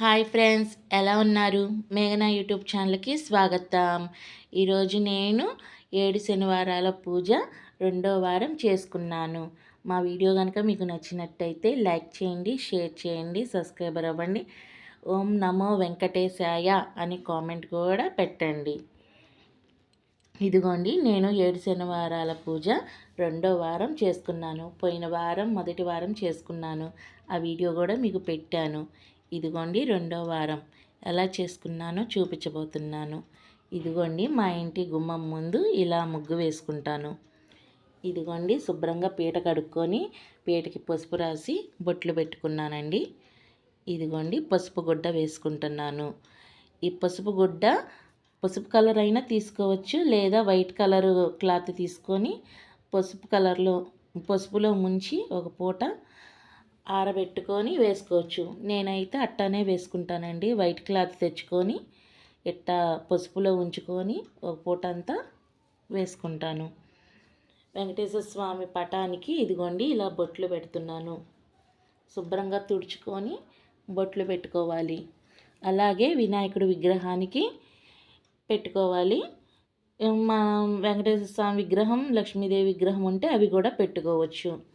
Hi friends ఎలా ఉన్నారు? మేఘనా యూట్యూబ్ ఛానల్కి స్వాగతం. ఈరోజు నేను ఏడు శనివారాల పూజ రెండో వారం చేసుకున్నాను. మా వీడియో కనుక మీకు నచ్చినట్టయితే లైక్ చేయండి షేర్ చేయండి సబ్స్క్రైబర్ అవ్వండి. ఓం నమో వెంకటేశాయ అని కామెంట్ కూడా పెట్టండి. ఇదిగోండి నేను ఏడు శనివారాల పూజ రెండో వారం చేసుకున్నాను. పోయిన వారం మొదటి వారం చేసుకున్నాను. ఆ వీడియో కూడా మీకు పెట్టాను. ఇదిగోండి రెండో వారం. ఎలా చేసుకున్నానో చూపించబోతున్నాను. ఇదిగోండి మా ఇంటి గుమ్మం ముందు ఇలా ముగ్గు వేసుకుంటాను. ఇదిగోండి శుభ్రంగా పీట కడుక్కొని పీటకి పసుపు రాసి బొట్లు పెట్టుకున్నానండి. ఇదిగోండి పసుపు గుడ్డ వేసుకుంటున్నాను. ఈ పసుపు గుడ్డ పసుపు కలర్ అయినా తీసుకోవచ్చు లేదా వైట్ కలర్ క్లాత్ తీసుకొని పసుపు కలర్లో పసుపులో ముంచి ఒక పూట ఆరబెట్టుకొని వేసుకోవచ్చు. నేనైతే అట్టానే వేసుకుంటానండి. వైట్ క్లాత్ తెచ్చుకొని ఇట్టా పసుపులో ఉంచుకొని ఒక పూట అంతా వేసుకుంటాను. వెంకటేశ్వర స్వామి పటానికి ఇదిగోండి ఇలా బొట్లు పెడుతున్నాను. శుభ్రంగా తుడుచుకొని బొట్లు పెట్టుకోవాలి. అలాగే వినాయకుడి విగ్రహానికి పెట్టుకోవాలి. మా వెంకటేశ్వర స్వామి విగ్రహం లక్ష్మీదేవి విగ్రహం ఉంటే అవి కూడా పెట్టుకోవచ్చు.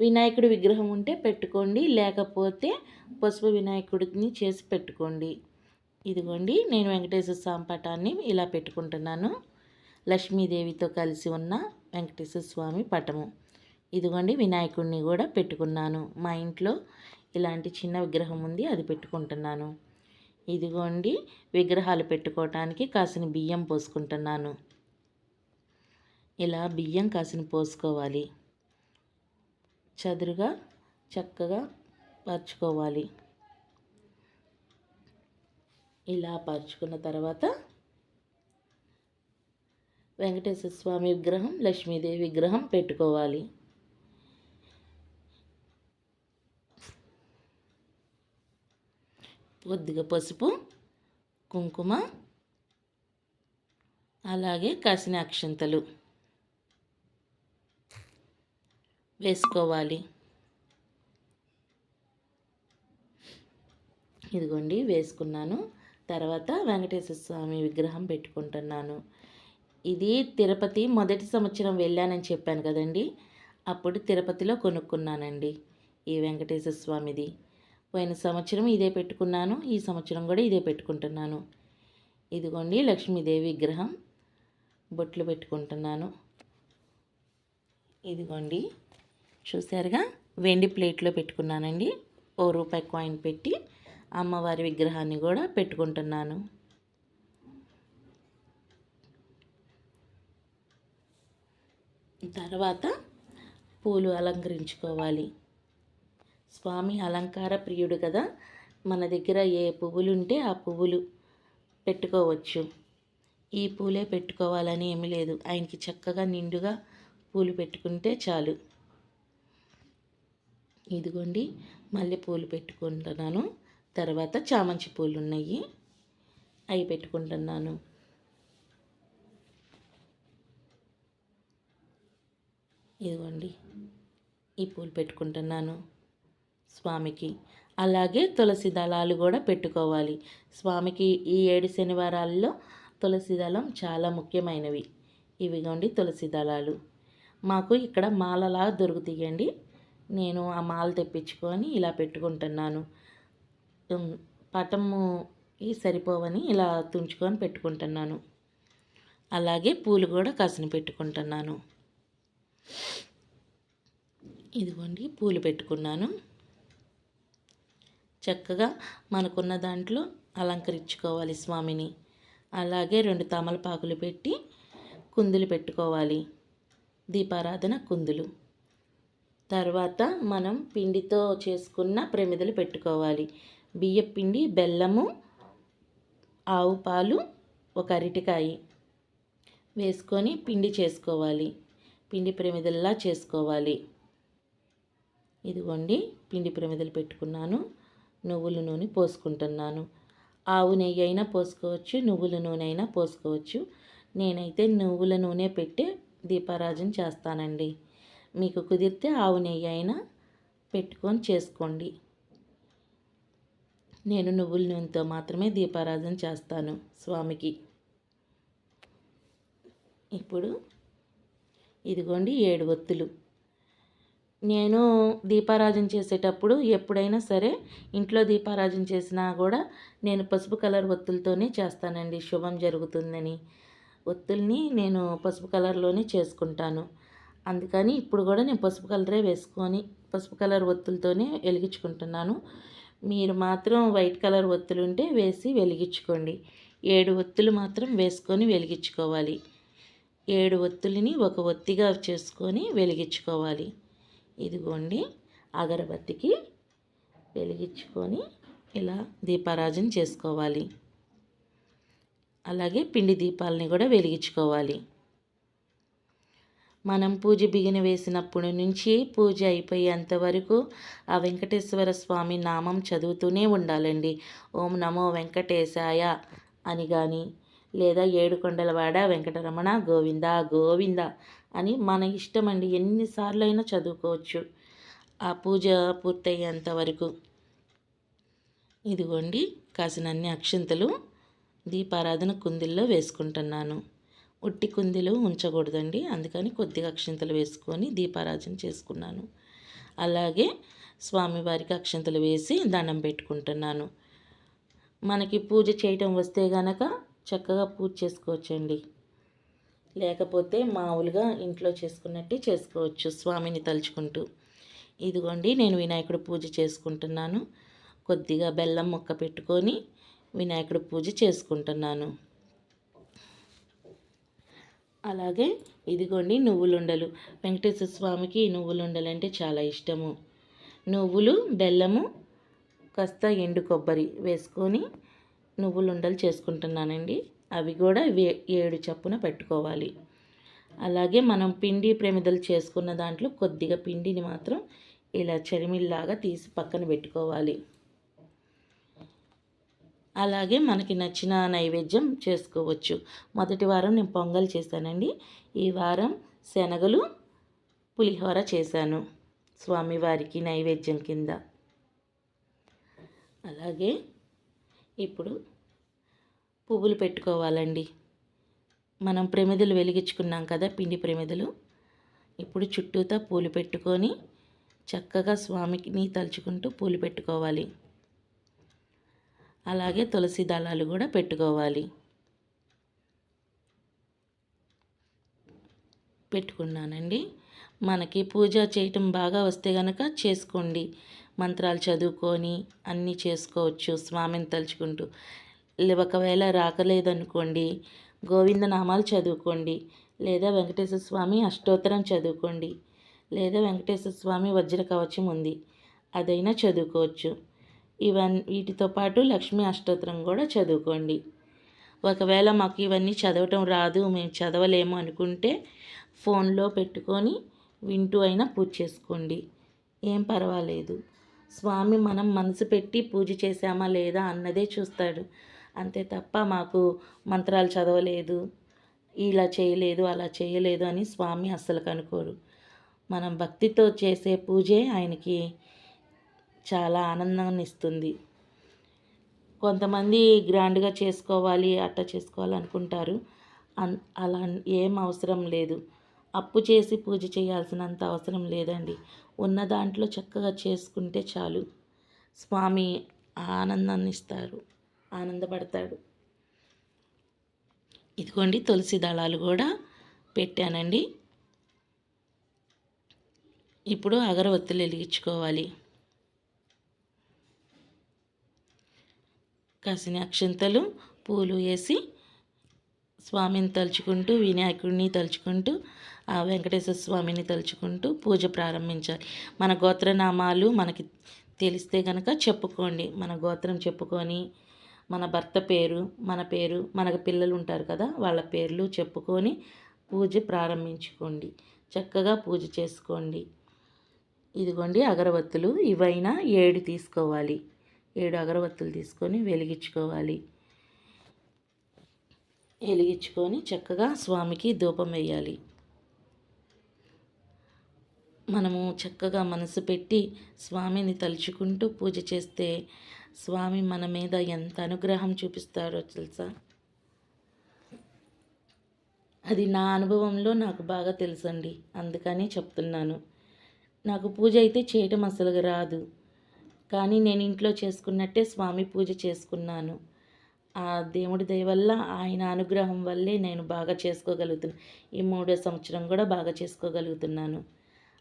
వినాయకుడి విగ్రహం ఉంటే పెట్టుకోండి లేకపోతే పసుపు వినాయకుడిని చేసి పెట్టుకోండి. ఇదిగోండి నేను వెంకటేశ్వర స్వామి పటాన్ని ఇలా పెట్టుకుంటున్నాను. లక్ష్మీదేవితో కలిసి ఉన్న వెంకటేశ్వర స్వామి పటము. ఇదిగోండి వినాయకుడిని కూడా పెట్టుకున్నాను. మా ఇంట్లో ఇలాంటి చిన్న విగ్రహం ఉంది అది పెట్టుకుంటున్నాను. ఇదిగోండి విగ్రహాలు పెట్టుకోవటానికి కాసిన బియ్యం పోసుకుంటున్నాను. ఇలా బియ్యం కాసిన పోసుకోవాలి. చదురుగా చక్కగా పరుచుకోవాలి ఇలా పరుచుకున్న తర్వాత వెంకటేశ్వర స్వామి విగ్రహం లక్ష్మీదేవి విగ్రహం పెట్టుకోవాలి. కొద్దిగా పసుపు కుంకుమ అలాగే కాసిన అక్షంతలు వేసుకోవాలి. ఇదిగోండి వేసుకున్నాను. తర్వాత వెంకటేశ్వర స్వామి విగ్రహం పెట్టుకుంటున్నాను. ఇది తిరుపతి మొదటి సంవత్సరం వెళ్ళానని చెప్పాను కదండి. అప్పుడు తిరుపతిలో కొనుక్కున్నానండి ఈ వెంకటేశ్వర స్వామిది. పోయిన సంవత్సరం ఇదే పెట్టుకున్నాను ఈ సంవత్సరం కూడా ఇదే పెట్టుకుంటున్నాను. ఇదిగోండి లక్ష్మీదేవి విగ్రహం బొట్లు పెట్టుకుంటున్నాను. ఇదిగోండి చూసారుగా వెండి ప్లేట్లో పెట్టుకున్నానండి. ఓ రూపాయి కాయిన్ పెట్టి అమ్మవారి విగ్రహాన్ని కూడా పెట్టుకుంటున్నాను. తర్వాత పూలు అలంకరించుకోవాలి. స్వామి అలంకార ప్రియుడు కదా? మన దగ్గర ఏ పువ్వులు ఉంటే ఆ పువ్వులు పెట్టుకోవచ్చు. ఈ పూలే పెట్టుకోవాలని ఏమీ లేదు. ఆయనకి చక్కగా నిండుగా పూలు పెట్టుకుంటే చాలు. ఇదిగోండి మల్లెపూలు పెట్టుకుంటున్నాను. తర్వాత చామంతి పూలు ఉన్నాయి అవి పెట్టుకుంటున్నాను. ఇదిగోండి ఈ పూలు పెట్టుకుంటున్నాను స్వామికి. అలాగే తులసి దళాలు కూడా పెట్టుకోవాలి. స్వామికి ఈ ఏడు శనివారాల్లో తులసి దళం చాలా ముఖ్యమైనవి. ఇవిగోండి తులసి దళాలు. మాకు ఇక్కడ మాలలా దొరుకుతాయండి. నేను ఆ మాల తెప్పించుకొని ఇలా పెట్టుకుంటున్నాను. పటము సరిపోవని ఇలా తుంచుకొని పెట్టుకుంటున్నాను. అలాగే పూలు కూడా కసిన పెట్టుకుంటున్నాను. ఇదిగోండి పూలు పెట్టుకున్నాను. చక్కగా మనకున్న దాంట్లో అలంకరించుకోవాలి స్వామిని. అలాగే రెండు తమలపాకులు పెట్టి కుందులు పెట్టుకోవాలి. దీపారాధన కుందులు. తర్వాత మనం పిండితో చేసుకున్న ప్రమిదలు పెట్టుకోవాలి. బియ్య పిండి బెల్లము ఆవు పాలు ఒక అరటికాయ వేసుకొని పిండి చేసుకోవాలి. పిండి ప్రమిదల్లా చేసుకోవాలి. ఇదిగోండి పిండి ప్రమిదలు పెట్టుకున్నాను. నువ్వుల నూనె పోసుకుంటున్నాను. ఆవు నెయ్యి అయినా పోసుకోవచ్చు నువ్వుల నూనె అయినా పోసుకోవచ్చు. నేనైతే నువ్వుల నూనె పెట్టి దీపారాజన చేస్తానండి. మీకు కుదిరితే ఆవు నెయ్యి అయినా పెట్టుకొని చేసుకోండి. నేను నువ్వుల నూనెతో మాత్రమే దీపారాధన చేస్తాను స్వామికి. ఇప్పుడు ఇదిగోండి ఏడు ఒత్తులు. నేను దీపారాజన చేసేటప్పుడు ఎప్పుడైనా సరే ఇంట్లో దీపారాజన చేసినా కూడా నేను పసుపు కలర్ ఒత్తులతోనే చేస్తానండి. శుభం జరుగుతుందని. ఒత్తుల్ని నేను పసుపు కలర్లోనే చేసుకుంటాను. అందుకని ఇప్పుడు కూడా నేను పసుపు కలరే వేసుకొని పసుపు కలర్ ఒత్తులతోనే వెలిగించుకుంటున్నాను. మీరు మాత్రం వైట్ కలర్ ఒత్తులు ఉంటే వేసి వెలిగించుకోండి. ఏడు ఒత్తులు మాత్రం వేసుకొని వెలిగించుకోవాలి. ఏడు ఒత్తులని ఒక ఒత్తిగా చేసుకొని వెలిగించుకోవాలి. ఇదిగోండి అగరబత్తికి వెలిగించుకొని ఇలా దీపారాజన చేసుకోవాలి. అలాగే పిండి దీపాలని కూడా వెలిగించుకోవాలి. మనం పూజ బిగిన వేసినప్పుడు నుంచి పూజ అయిపోయేంత వరకు ఆ వెంకటేశ్వర స్వామి నామం చదువుతూనే ఉండాలండి. ఓం నమో వెంకటేశాయ అని కానీ లేదా ఏడుకొండలవాడ వెంకటరమణ గోవింద గోవింద అని మన ఇష్టం అండి ఎన్నిసార్లు అయినా చదువుకోవచ్చు. ఆ పూజ పూర్తయ్యేంత వరకు. ఇదిగోండి కాసినన్ని అక్షంతలు దీపారాధన కుందిల్లో వేసుకుంటున్నాను. ఉట్టి కుందిలో ఉంచకూడదండి. అందుకని కొద్దిగా అక్షంతలు వేసుకొని దీపారాజన చేసుకున్నాను. అలాగే స్వామివారికి అక్షింతలు వేసి దండం పెట్టుకుంటున్నాను. మనకి పూజ చేయటం వస్తే గనక చక్కగా పూజ చేసుకోవచ్చండి. లేకపోతే మామూలుగా ఇంట్లో చేసుకున్నట్టే చేసుకోవచ్చు స్వామిని తలుచుకుంటూ. ఇదిగోండి నేను వినాయకుడు పూజ చేసుకుంటున్నాను. కొద్దిగా బెల్లం మొక్క పెట్టుకొని వినాయకుడు పూజ చేసుకుంటున్నాను. అలాగే ఇదిగోండి నువ్వులుండలు. వెంకటేశ్వర స్వామికి నువ్వులుండలు అంటే చాలా ఇష్టము. నువ్వులు బెల్లము కాస్త ఎండు కొబ్బరి వేసుకొని నువ్వులుండలు చేసుకుంటున్నానండి. అవి కూడా వే ఏడు చప్పున పెట్టుకోవాలి. అలాగే మనం పిండి ప్రమిదలు చేసుకున్న దాంట్లో కొద్దిగా పిండిని మాత్రం ఇలా చరిమిల్లాగా తీసి పక్కన పెట్టుకోవాలి. అలాగే మనకి నచ్చిన నైవేద్యం చేసుకోవచ్చు. మొదటి వారం నేను పొంగల్ చేశానండి. ఈ వారం శనగలు పులిహోర చేశాను స్వామివారికి నైవేద్యం కింద. అలాగే ఇప్పుడు పువ్వులు పెట్టుకోవాలండి. మనం ప్రమిదలు వెలిగించుకున్నాం కదా పిండి ప్రమిదలు. ఇప్పుడు చుట్టూతా పూలు పెట్టుకొని చక్కగా స్వామిని తలుచుకుంటూ పూలు పెట్టుకోవాలి. అలాగే తులసి దళాలు కూడా పెట్టుకోవాలి. పెట్టుకున్నానండి. మనకి పూజ చేయటం బాగా వస్తే కనుక చేసుకోండి. మంత్రాలు చదువుకొని అన్నీ చేసుకోవచ్చు స్వామిని తలుచుకుంటూ. ఒకవేళ రాకలేదనుకోండి గోవిందనామాలు చదువుకోండి లేదా వెంకటేశ్వర స్వామి అష్టోత్తరం చదువుకోండి లేదా వెంకటేశ్వర స్వామి వజ్ర కవచం ఉంది అదైనా చదువుకోవచ్చు. ఇవన్నీ వీటితో పాటు లక్ష్మీ అష్టోత్తరం కూడా చదువుకోండి. ఒకవేళ మాకు ఇవన్నీ చదవటం రాదు మేము చదవలేము అనుకుంటే ఫోన్లో పెట్టుకొని వింటూ అయినా పూజ చేసుకోండి. ఏం పర్వాలేదు. స్వామి మనం మనసు పెట్టి పూజ చేశామా లేదా అన్నదే చూస్తాడు. అంతే తప్ప మాకు మంత్రాలు చదవలేదు ఇలా చేయలేదు అలా చేయలేదు అని స్వామి అస్సలు కనుకోరు మనం భక్తితో చేసే పూజే ఆయనకి చాలా ఆనందాన్ని ఇస్తుంది. కొంతమంది గ్రాండ్గా చేసుకోవాలి అట్ట చేసుకోవాలి అనుకుంటారు. అలా ఏం అవసరం లేదు. అప్పు చేసి పూజ చేయాల్సినంత అవసరం లేదండి. ఉన్న దాంట్లో చక్కగా చేసుకుంటే చాలు. స్వామి ఆనందాన్ని ఇస్తారు ఆనందపడతాడు. ఇదిగోండి తులసి దళాలు కూడా పెట్టానండి. ఇప్పుడు అగరవత్తులు వెలిగించుకోవాలి. కాసిన అక్షంతలు పూలు వేసి స్వామిని తలుచుకుంటూ వినాయకుడిని తలుచుకుంటూ ఆ వెంకటేశ్వర స్వామిని తలుచుకుంటూ పూజ ప్రారంభించాలి. మన గోత్రనామాలు మనకి తెలిస్తే కనుక చెప్పుకోండి. మన గోత్రం చెప్పుకొని మన భర్త పేరు మన పేరు మనకు పిల్లలు ఉంటారు కదా వాళ్ళ పేర్లు చెప్పుకొని పూజ ప్రారంభించుకోండి. చక్కగా పూజ చేసుకోండి. ఇదిగోండి అగరబత్తులు ఇవైనా ఏడు తీసుకోవాలి. ఏడు అగరబత్తులు తీసుకొని వెలిగించుకోవాలి. వెలిగించుకొని చక్కగా స్వామికి ధూపం వేయాలి. మనము చక్కగా మనసు పెట్టి స్వామిని తలుచుకుంటూ పూజ చేస్తే స్వామి మన మీద ఎంత అనుగ్రహం చూపిస్తాడో తెలుసా? అది నా అనుభవంలో నాకు బాగా తెలుసండి. అందుకని చెప్తున్నాను. నాకు పూజ అయితే చేయటం అసలుగా రాదు. కానీ నేను ఇంట్లో చేసుకున్నట్టే స్వామి పూజ చేసుకున్నాను. ఆ దేవుడి దయ వల్ల ఆయన అనుగ్రహం వల్లే నేను బాగా చేసుకోగలుగుతున్నాను ఈ మూడో సంవత్సరం కూడా బాగా చేసుకోగలుగుతున్నాను.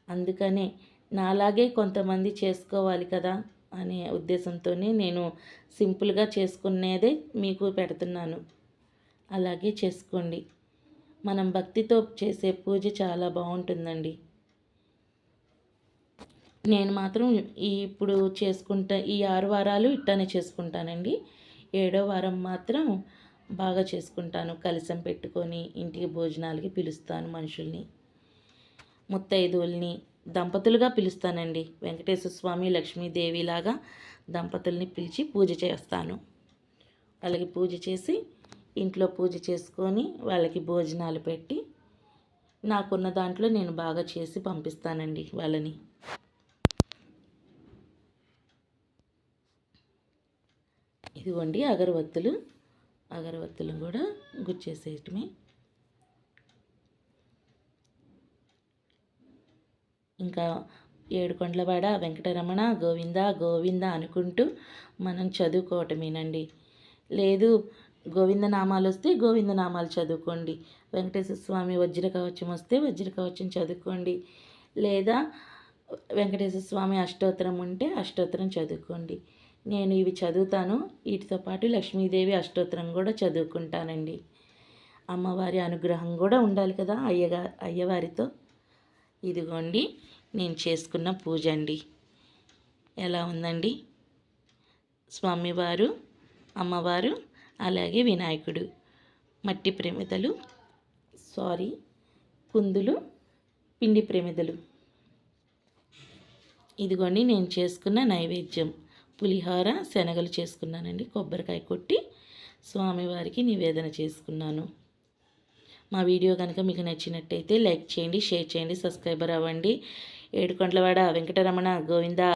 అందుకనే నాలాగే కొంతమంది చేసుకోవాలి కదా అనే ఉద్దేశంతోనే నేను సింపుల్గా చేసుకునేదే మీకు పెడుతున్నాను. అలాగే చేసుకోండి. మనం భక్తితో చేసే పూజ చాలా బాగుంటుందండి. నేను మాత్రం ఈ ఇప్పుడు చేసుకుంటా ఈ ఆరు వారాలు ఇట్టానే చేసుకుంటానండి. ఏడో వారం మాత్రం బాగా చేసుకుంటాను. కలిసం పెట్టుకొని ఇంటికి భోజనాలకి పిలుస్తాను మనుషుల్ని. ముత్తైదువుల్ని దంపతులుగా పిలుస్తానండి. వెంకటేశ్వర స్వామి లక్ష్మీదేవిలాగా దంపతుల్ని పిలిచి పూజ చేస్తాను. వాళ్ళకి పూజ చేసి ఇంట్లో పూజ చేసుకొని వాళ్ళకి భోజనాలు పెట్టి నాకున్న దాంట్లో నేను బాగా చేసి పంపిస్తానండి వాళ్ళని. ఇదిగోండి అగరవత్తులు అగరవత్తులు కూడా గుచ్చేసేయటమే. ఇంకా ఏడుకొండలవాడ వెంకటరమణ గోవింద గోవింద అనుకుంటూ మనం చదువుకోవటమేనండి. లేదు గోవింద నామాలు వస్తే గోవిందనామాలు చదువుకోండి. వెంకటేశ్వర స్వామి వజ్ర కవచం వస్తే వజ్ర కవచం చదువుకోండి. లేదా వెంకటేశ్వర స్వామి అష్టోత్తరం ఉంటే అష్టోత్తరం చదువుకోండి. నేను ఇవి చదువుతాను. వీటితో పాటు లక్ష్మీదేవి అష్టోత్తరం కూడా చదువుకుంటానండి. అమ్మవారి అనుగ్రహం కూడా ఉండాలి కదా అయ్యగా అయ్యవారితో. ఇదిగోండి నేను చేసుకున్న పూజ అండి. ఎలా ఉందండి? స్వామివారు అమ్మవారు అలాగే వినాయకుడు. మట్టి ప్రమిదలు సారీ కుందులు పిండి ప్రమిదలు. ఇదిగోండి నేను చేసుకున్న నైవేద్యం. పులిహోర శనగలు చేసుకున్నానండి కొబ్బరికాయ కొట్టి స్వామివారికి నివేదన చేసుకున్నాను. మా వీడియో కనుక మీకు నచ్చినట్టయితే లైక్ చేయండి షేర్ చేయండి సబ్స్క్రైబర్ అవ్వండి. ఏడుకొండలవాడ వెంకటరమణ గోవింద